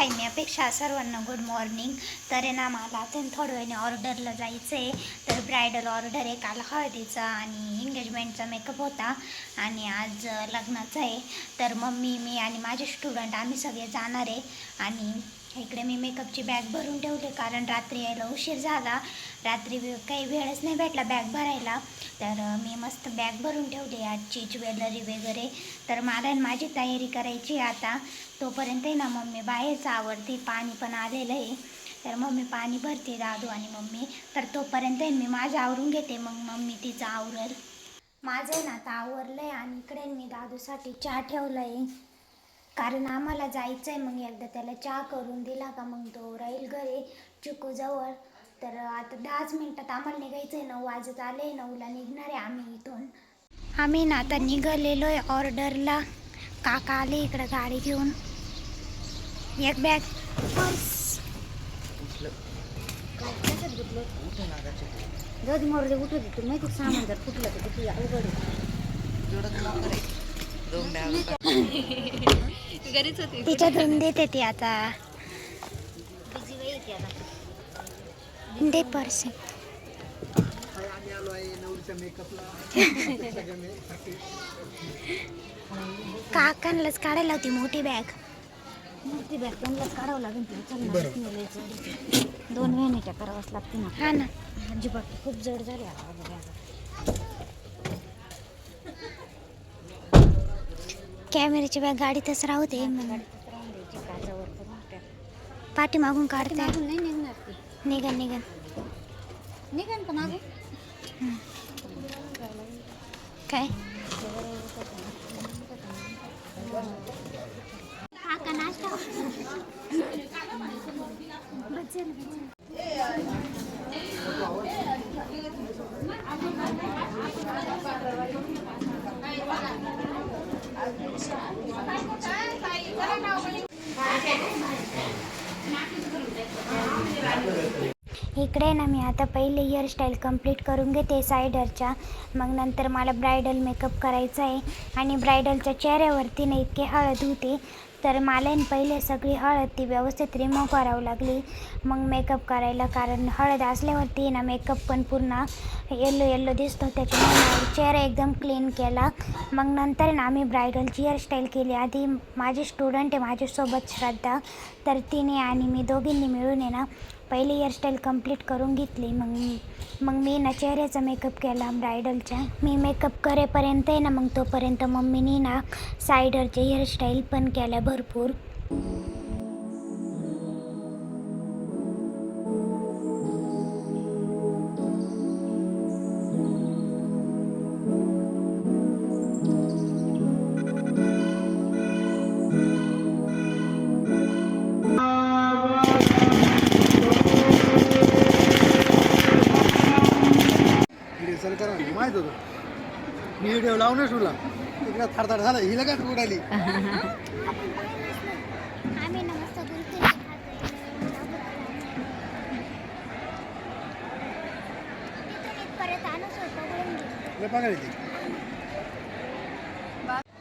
हाय मी अपेक्षा सर्वांना good morning तर आहे ना मला आता थोड्या वेळाने ऑर्डरला जायचं आहे तर ब्रायडल ऑर्डर आहे काल हळदीचा आणि एंगेजमेंटचा मेकअप होता. आणि आज लग्नाचं लग्नाचा आहे. तर मम्मी मी आणि माझे स्टुडंट आम्ही सगळे जाणार आहे. आणि इकडे मी मेकअपची बॅग भरून ठेवले कारण रात्री यायला उशीर झाला. रात्री काही वेळच नाही भेटला बॅग भरायला. तर मी मस्त बॅग भरून ठेवली आजची ज्वेलरी वगैरे. तर मला आहे ना माझी तयारी करायची आहे आता. तोपर्यंत आहे ना मम्मी बाहेरचं आवडते पाणी पण आलेलं आहे. तर मम्मी पाणी भरते दादू आणि मम्मी. तर तोपर्यंत आहे मी माझं आवरून घेते मग मम्मी तिचं आवरल. माझं आहे ना आता आवरलं आहे आणि इकडे मी दादूसाठी चहा ठेवलं आहे कारण आम्हाला जायचं आहे मग एकदा त्याला चहा करून दिला का मग तो राहील घरी चिकूजवळ तर आता दहाच मिनटात आम्हाला निघायचं आहे नऊ वाजत आले नऊला निघणार आहे आम्ही इथून आम्ही ना आता निघालेलो आहे ऑर्डरला काका आले इकडं गाडी घेऊन एक बॅग जाऊ दे मोरदे उठू दे तू माहिती सामान जर फुटलं तर किती अवघड आहे. घरीच होती तिच्यातून देते ती आता. बिझी वेळ येते आता दे पर्स. काकांनाच काढायला होती मोठी बॅग ती बॅग त्यांनाच काढावं लागेल तिला. दोन वेळेच्या करावंच लागते ना. हा ना. अजिबात खूप जड झाली आता वगैरे आता. कॅमेऱ्याची बॅग गाडीतच राहू दे. मग गाडीतच राहून द्यायची काचावर करून त्या. पाठीमागून ती काढते. मागून नाही निघणार ती. निघन निघन. निघन का मागून काय? काका नाश्ता. बचन इकडे ना मी आता पहिले हेअरस्टाईल कंप्लीट करून घेते सायडरच्या मग नंतर मला ब्रायडल मेकअप करायचा आहे आणि ब्रायडलच्या चेहऱ्यावरती ना इतके हळद होते. तर मला पहिले सगळी हळद ती व्यवस्थित रिमूव्ह करावं लागली. मग मेकअप करायला कारण हळद असल्यावरती ना मेकअप पण पूर्ण येल्लो येल्लो दिसतो. त्याच्यामुळे चेहरा एकदम क्लीन केला. मग नंतर ना आम्ही ब्रायडलची हेअरस्टाईल केली. आधी माझे स्टुडंट आहे माझ्यासोबत श्रद्धा. तर तिने आणि मी दोघींनी मिळून आहे ना पहिली हेअरस्टाईल कंप्लीट करून घेतली. मग मग मी ना चेहऱ्याचा मेकअप केला ब्रायडलच्या मी मेकअप करेपर्यंत आहे ना मग तोपर्यंत मम्मीनी ना सायडरचे हेअरस्टाईल पण केल्या भरपूर. होतं मी व्हिडिओ लावून तुला. तिकडे थरथर झालं. हिला काय उडाली? येते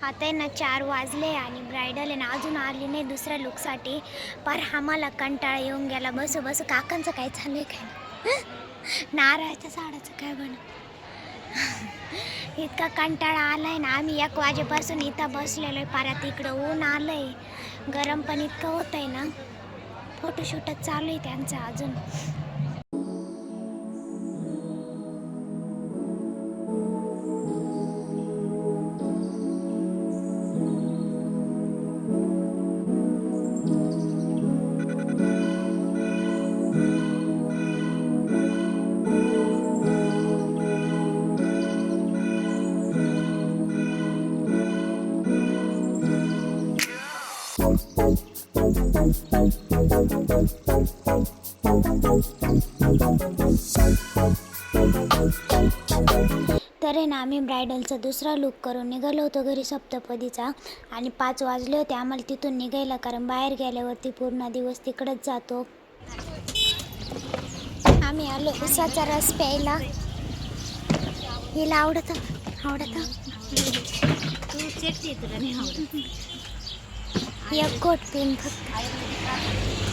आता आहे ना चार वाजले आणि ब्रायडल आहे ना अजून आली नाही दुसऱ्या लुकसाठी पर आम्हाला कंटाळा येऊन गेला. बसू बसू. काकांचं काय चाललंय काय? नारळाच्या झाडाचं काय बन इतका कंटाळा आलाय ना आम्ही एक वाजेपासून इथं बसलेलो आहे पारात इकडं ऊन आलंय. गरम पण इतकं होत आहे ना. फोटोशूटच चालू आहे त्यांचं अजून. तर आहे ना आम्ही ब्रायडलचा दुसरा लुक करून निघालो होतो घरी सप्तपदीचा आणि पाच वाजले होते. आम्हाला तिथून निघायला कारण बाहेर गेल्यावरती पूर्ण दिवस तिकडंच जातो. आम्ही आलो उसाचा रस प्यायला. हिला आवडत आवडत. एक गोट पिन फक्त आयुर्वेदिक राहतं.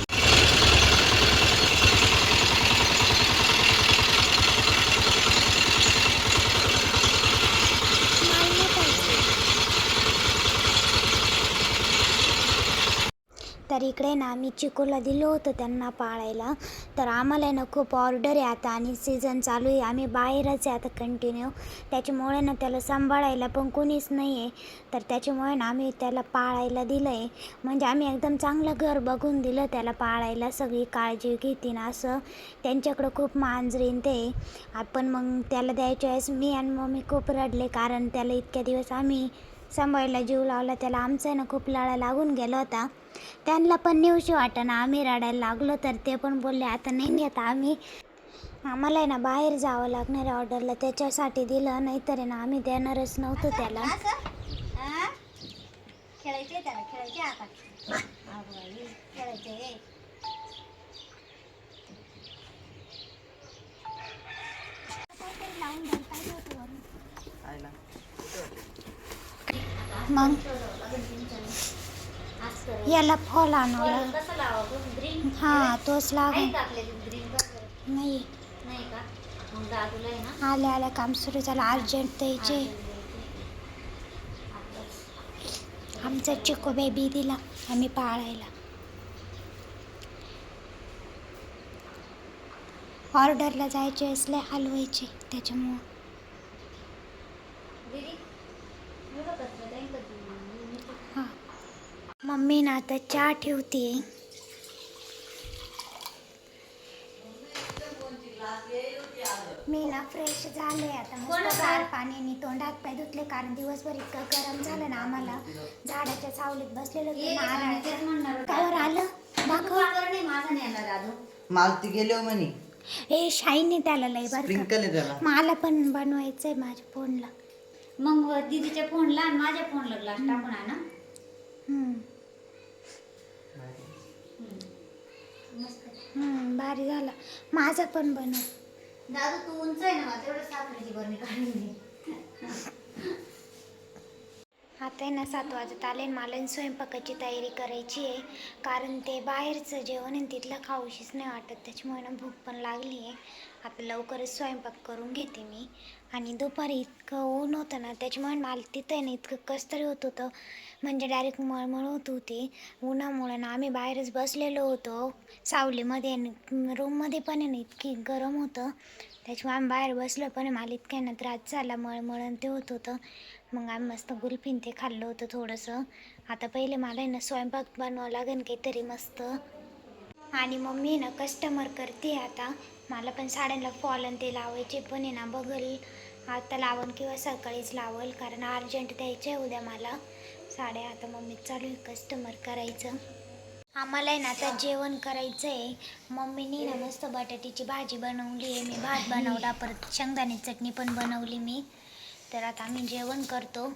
मला नाही पाहिजे. तर इकडे ना आम्ही चिकूला दिलं होतं त्यांना पाळायला. तर आम्हाला आहे ना खूप ऑर्डर आहे आता आणि सीझन चालू आहे. आम्ही बाहेरच आहे आता कंटिन्यू त्याच्यामुळे ना त्याला सांभाळायला पण कोणीच नाही आहे तर त्याच्यामुळे ना आम्ही त्याला पाळायला दिलं आहे म्हणजे आम्ही एकदम चांगलं घर बघून दिलं त्याला पाळायला. सगळी काळजी घेतीन असं. त्यांच्याकडं खूप मांजरीन ते. आपण मग त्याला द्यायच्या वेळेस मी आणि मम्मी खूप रडले कारण त्याला इतक्या दिवस आम्ही सांभाळायला जीव लावला. त्याला आमचा आहे ना खूप लाळा लागून गेला होता. त्यांना पण नेऊशी वाटेना आम्ही रडायला लागलो तर ते पण बोलले आता नाही नेत आम्ही. आम्हाला आहे ना बाहेर जावं लागणार आहे ऑर्डरला त्याच्यासाठी दिलं नाहीतर आहे ना आम्ही देणारच नव्हतो त्याला. असं? हा? खेळायचे त्याला खेळायचे आता. अगं बाई, खेळायचे मग? याला फॉल आणवला हां तोच लागेल. बरोबर नाही. आल्या आल्या काम सुरू झालं. अर्जंट द्यायचे. आमचा चिको बेबी दिला आम्ही पाळायला. ऑर्डरला जायचे असले हलवायचे. त्याच्यामुळं दीदी एवढं कचरा नाही का तू? हां मम्मी ना आता चहा ठेवते. मी ना फ्रेश झाले आता. मस्त गार पाण्याने तोंड हात पाय धुतले कारण दिवसभर इतकं गरम झालं ना आम्हाला. झाडाच्या सावलीत बसलेलो होतो. कावर आलं? दाखव. पाकर नाही माझा नेला दादू. माल ती गेले हो म्हणे. ए शाईने त्याला लय बरं स्प्रिंकल आहे त्याला. का मला पण बनवायचंय माझ्या फोनला मग दीदीच्या फोनला आणि माझ्या फोनला ग्लास टाकून आणा हम्म. मस्त हम्म, भारी झाला. माझा पण बनव. दादू तू उंच आहे ना मला तेवढं साखरेची बरणी काढून दे आता आहे ना सात वाजत आले आणि मला स्वयंपाकाची तयारी करायची आहे. कारण ते बाहेरचं जेवण आहे ना तिथलं खाऊशीच नाही वाटत. त्याच्यामुळे ना भूक पण लागली आहे. आता लवकरच स्वयंपाक करून घेते मी. आणि दुपारी इतकं ऊन होतं ना त्याच्यामुळे मला तिथं आहे ना इतकं कसतरी होत होतं. म्हणजे डायरेक्ट मळमळ होत होती. उन्हामुळे ना आम्ही बाहेरच बसलेलो होतो. सावलीमध्ये रूममध्ये पण आहे ना इतकी गरम होतं. त्याच्यामुळे आम्ही बाहेर बसलो पण मला इतक्या ना त्रास झाला मळमळ आणि ते होत होतं. मग आम्ही मस्त गुलफीन ते खाल्लं होतं थोडंसं. आता पहिले मला आहे ना स्वयंपाक बनवावं लागेल काहीतरी मस्त. आणि मम्मी आहे ना कस्टमर करते आता. मला पण साड्यांना फॉल आणि ते लावायचे पण आहे ना बघल. आता लावण किंवा सकाळीच लावल कारण अर्जंट द्यायचं आहे उद्या मला. साड्या आता मम्मी चालू आहे कस्टमर करायचं. आम्हाला आहे ना आता जेवण करायचं आहे मम्मीने ना मस्त बटाट्याची भाजी बनवली आहे मी भात बनवला परत शेंगदाणे चटणी पण बनवली मी. तर आता आम्ही जेवण करतो.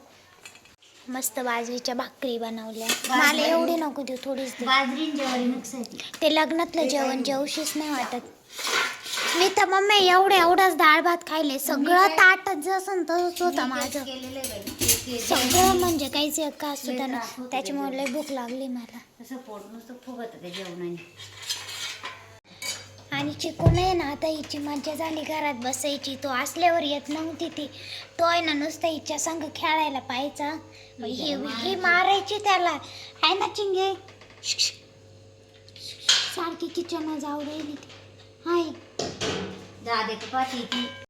मस्त बाजरीच्या भाकरी बनवल्या. मला एवढी नको देऊ थोडीच दे बाजरी ज्वारी मिक्स आहे ती. ते लग्नातलं जेवण जेवशीच नाही वाटत. मी तर मम्मी एवढे एवढाच डाळ भात खायले. सगळं ताटच जसं तसंच होतं माझं. तेच केलेलं आहे बाई. ते- ते- सगळं म्हणजे काहीच का सुद्धा नाही त्याच्यामुळे लय भूक लागली मला. असं पोट नुसतं फुगत त्या जेवणाने. आणि चिकून आहे ना आता हिची मज्जा झाली घरात बसायची. तो असल्यावर येत नव्हती ती. तो आहे ना नुसतं हिच्या संग खेळायला पाहायचा. ही ही मारायची त्याला. आहे ना चिंगे. सारखी किचन जाऊ राहिली ती. हाय. दादे पाठी ती?